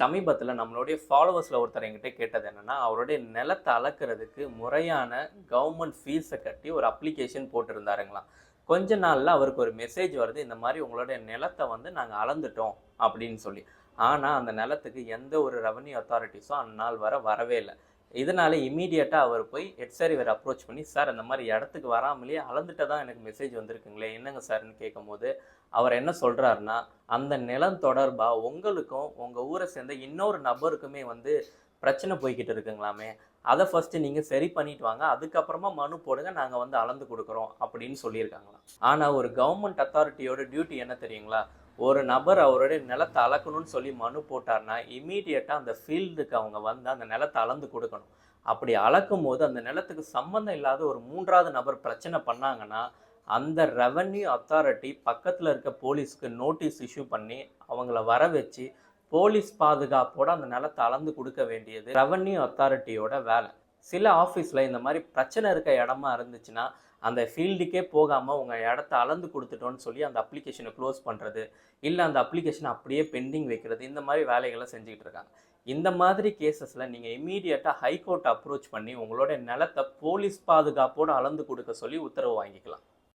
சமீபத்தில் நம்மளுடைய ஃபாலோவர்ஸில் ஒருத்தர் என்கிட்ட கேட்டது என்னன்னா அவருடைய நிலத்தை அளக்கிறதுக்கு முறையான கவர்மெண்ட் ஃபீஸை கட்டி ஒரு அப்ளிகேஷன் போட்டிருந்தாருங்களாம். கொஞ்ச நாளில் அவருக்கு ஒரு மெசேஜ் வருது இந்த மாதிரி உங்களுடைய நிலத்தை வந்து நாங்கள் அளந்துட்டோம் அப்படின்னு சொல்லி. ஆனால் அந்த நிலத்துக்கு எந்த ஒரு ரெவன்யூ அத்தாரிட்டிஸும் அந்நாள் வர வரவே இல்லை. இதனால் இமீடியட்டாக அவர் போய் ஹெட் இவர் அப்ரோச் பண்ணி சார் அந்த மாதிரி இடத்துக்கு வராமலேயே அளந்துட்டதான் எனக்கு மெசேஜ் வந்திருக்குங்களே என்னங்க சார்னு கேட்கும்போது அவர் என்ன சொல்கிறாருன்னா அந்த நிலம் தொடர்பாக உங்களுக்கும் உங்கள் ஊரை சேர்ந்த இன்னொரு நபருக்குமே வந்து பிரச்சனை போய்கிட்டு இருக்குங்களாமே அதை ஃபஸ்ட்டு நீங்கள் சரி பண்ணிட்டு வாங்க அதுக்கப்புறமா மனு போடுங்க நாங்கள் வந்து அளந்து கொடுக்குறோம் அப்படின்னு சொல்லியிருக்காங்களாம். ஆனால் ஒரு கவர்மெண்ட் அத்தாரிட்டியோட டியூட்டி என்ன தெரியுங்களா? ஒரு நபர் அவருடைய நிலத்தை அளக்கணும்னு சொல்லி மனு போட்டார்னா இமீடியட்டாக அந்த ஃபீல்டுக்கு அவங்க வந்து அந்த நிலத்தை அளந்து கொடுக்கணும். அப்படி அளக்கும் போது அந்த நிலத்துக்கு சம்மந்தம் இல்லாத ஒரு மூன்றாவது நபர் பிரச்சனை பண்ணாங்கன்னா அந்த ரெவன்யூ அத்தாரிட்டி பக்கத்தில் இருக்க போலீஸ்க்கு நோட்டீஸ் இஷ்யூ பண்ணி அவங்கள வர வச்சு போலீஸ் பாதுகாப்போடு அந்த நிலத்தை அளந்து கொடுக்க வேண்டியது ரெவன்யூ அத்தாரிட்டியோட வேலை. சில ஆஃபீஸில் இந்த மாதிரி பிரச்சனை இருக்க இடமா இருந்துச்சுன்னா அந்த ஃபீல்டுக்கே போகாமல் உங்கள் இடத்த அளந்து கொடுத்துட்டோன்னு சொல்லி அந்த அப்ளிகேஷனை க்ளோஸ் பண்ணுறது இல்லை அந்த அப்ளிகேஷனை அப்படியே பெண்டிங் வைக்கிறது இந்த மாதிரி வேலைகளை செஞ்சுக்கிட்டு இருக்காங்க. இந்த மாதிரி கேசஸில் நீங்கள் இமீடியட்டாக ஹைகோர்ட் அப்ரோச் பண்ணி உங்களோட நிலத்தை போலீஸ் பாதுகாப்போடு அளந்து கொடுக்க சொல்லி உத்தரவு வாங்கிக்கலாம்.